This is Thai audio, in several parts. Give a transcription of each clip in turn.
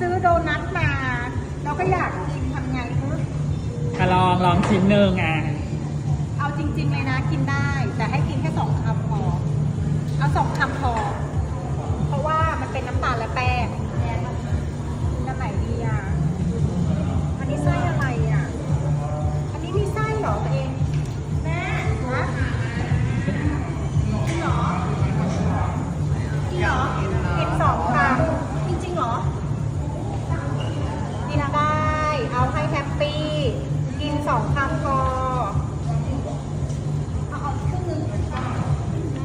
ซื้อโดนัทมา เราก็อยากกินทำไงคือะลองลองชิ้นหนึ่งอะ สองคำพอเอาเอาครึ่งหนึง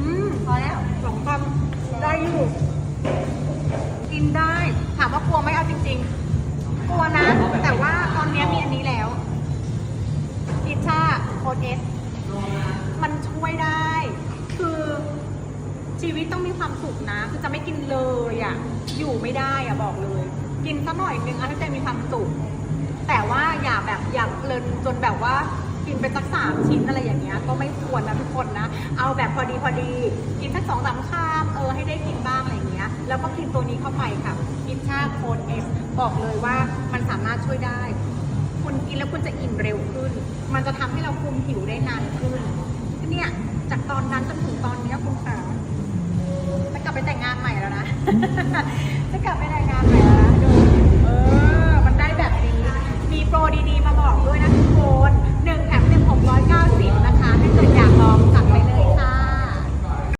อืมพอแล้วสองคำได้อยู่ กินได้ ถามว่ากลัวไหมเอาจริง ๆ กลัวนะ แต่ว่าตอนนี้มีอันนี้แล้วพิชชาโคดเอส มันช่วยได้ คือชีวิตต้องมีความสุขนะ คือจะไม่กินเลยอะ อยู่ไม่ได้อะบอกเลย กินสักหน่อยนึงเอาให้ใจมีความสุข นจนแบบว่ากินไปสักสามชิ้นอะไรอย่างเงี้ยก็ไม่ควรนะทุกคนนะ เอาแบบพอดีพอดี กินสักสองสามคำเออให้ได้กินบ้างอะไรอย่างเงี้ย แล้วก็กินตัวนี้เข้าไปค่ะกินชาโคนเอสบอกเลยว่ามันสามารถช่วยได้ คุณกินแล้วคุณจะอิ่มเร็วขึ้น มันจะทำให้เราคุมหิวได้นานขึ้นเนี่ยจากตอนนั้นจนถึงตอนนี้คุณขาจะกลับไปแต่งงานใหม่แล้วนะจะกลับไปแต่งงานใหม่แล้ว